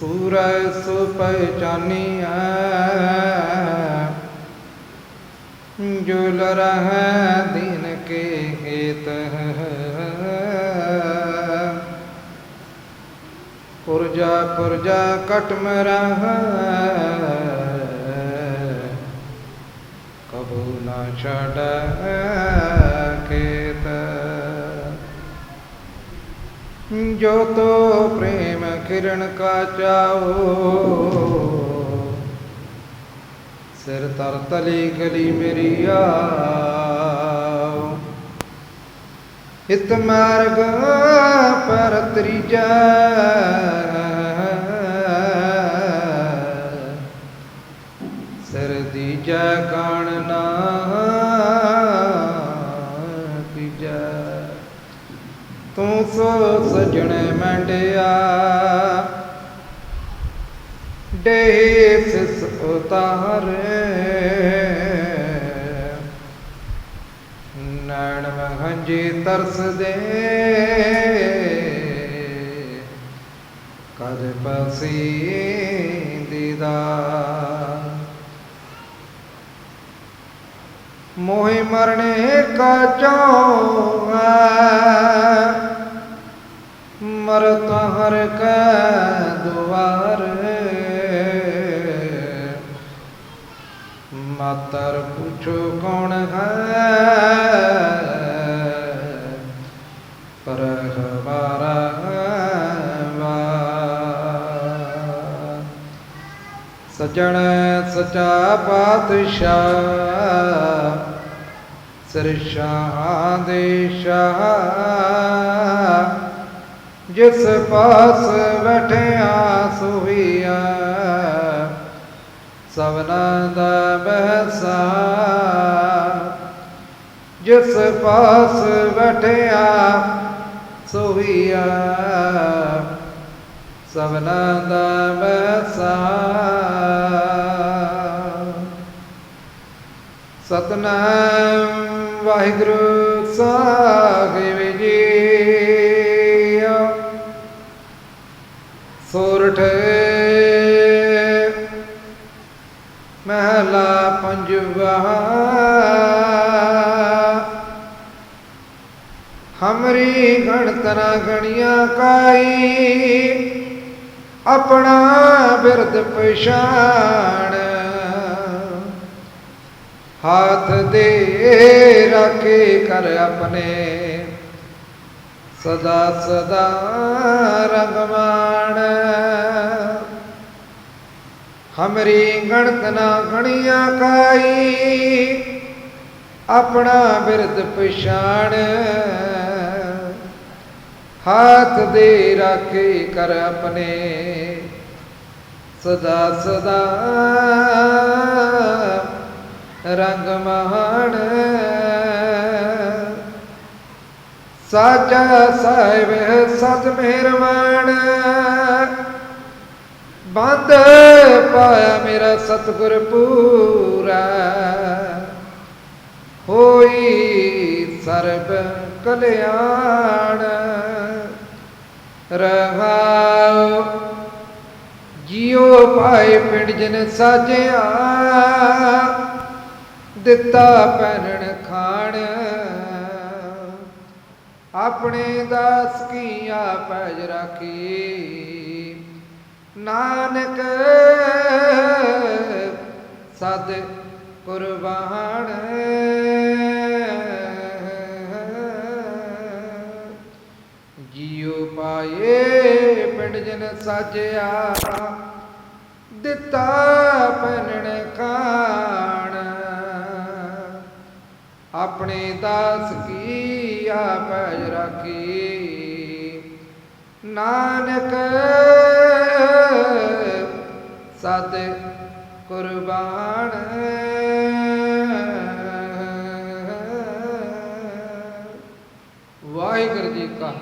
सूरस पहचानिया जुल रह दिन के हेत पुर्जा पुर्जा कटम रह कबू न छड़ ਜੋ ਤੋ ਪ੍ਰੇਮ ਕਿਰਨ ਕਾ ਚਾਓ ਸਿਰ ਤਰ ਤਲੀ ਗਲੀ ਮੇਰੀ ਆਓ। ਹਿਤ ਮਾਰਗ ਪਰ ਤਰੀਜਾ। ਸਿਰ ਦੀ ਜੈ ਕਾਣ ਨਾ ਸਜਣ ਮੰਡਿਆ। ਡੇ ਸਿਸ ਉਤਾਰੇ। ਨੈਣ ਮਹੰਜੀ ਤਰਸ ਦੇ ਕਦ ਪਸੀ ਦੀਦਾ ਮੋਹਿ ਮਰਨੇ ਕਾ ਚਾਉਆ ਕੈ ਦੁਆਰ ਮਾਤਰ ਪੁੱਛੋ ਕੌਣ ਹੈ? ਪਰ ਹਮਾਰਾ ਸਜਣ ਸਚਾ ਪਾਤਸ਼ਾਹ, ਸਿਰ ਸ਼ਾਹਾਂ ਦੇ ਸ਼ਾਹ ਜਿਸ ਪਾਸ ਬੈਠਿਆ ਸੁਹੀਆ ਸਭਨਾ ਦਾ ਬਹਿਸਾ। ਜਿਸ ਪਾਸ ਬੈਠਿਆ ਸੁਹੀਆ ਸਵਨਾ ਦਾ ਬਹਿਸਾ। ਸਤਨਾਮ ਵਾਹਿਗੁਰੂ ਸਾਹਿਬ ਜੀ। ਸੋਰਠ ਮਹਲਾ ਪੰਜਵਾ। ਹਮਰੀ ਗਣਤ ਨਾ ਗਣੀਆਂ ਕਾਈ। ਆਪਣਾ ਬਿਰਦ ਪਛਾਣ। ਹੱਥ ਦੇ ਰੱਖੇ ਕਰ ਆਪਣੇ। ਸਦਾ ਸਦਾ ਰਗਮਾਨ। ਹਮਰੀ ਗਣਤ ਨਾ ਗਣੀਆਂ ਕਾਈ, ਆਪਣਾ ਬਿਰਦ ਪਛਾਣ। ਹਾਥ ਦੇ ਰੱਖੇ ਕਰ ਆਪਣੇ। ਸਦਾ ਸਦਾ ਰੰਗ ਮਹਾਨ ਸਾਚਾ ਸਾਹਿਬ ਸਤ ਮਿਹਰਬਾਨ। ਬੰਦ ਪਾਇਆ ਮੇਰਾ ਸਤਿਗੁਰ ਪੂਰਾ। ਹੋਈ ਸਰਬ ਕਲਿਆਣ। ਰਹਾਉ ਜਿਉ ਪਾਏ ਪਿੰਡ ਜਨ ਸਾਜਿਆ। ਦਿੱਤਾ ਪਹਿਨਣ ਖਾਣ। ਆਪਣੇ ਦਾਸ ਕੀ ਆਪਜ ਰਾਖੀ। ਨਾਨਕ ਸਦ ਕੁਰਬਾਨ। ਜੀਉ ਪਾਏ ਪਿੰਡ ਜਨ ਸਾਜਿਆ। ਦਿੱਤਾ ਮਹਿ ਰਾਖੀ। ਨਾਨਕ ਸਤ ਕੁਰਬਾਨ। ਵਾਹਿਗੁਰੂ ਜੀ ਕਾ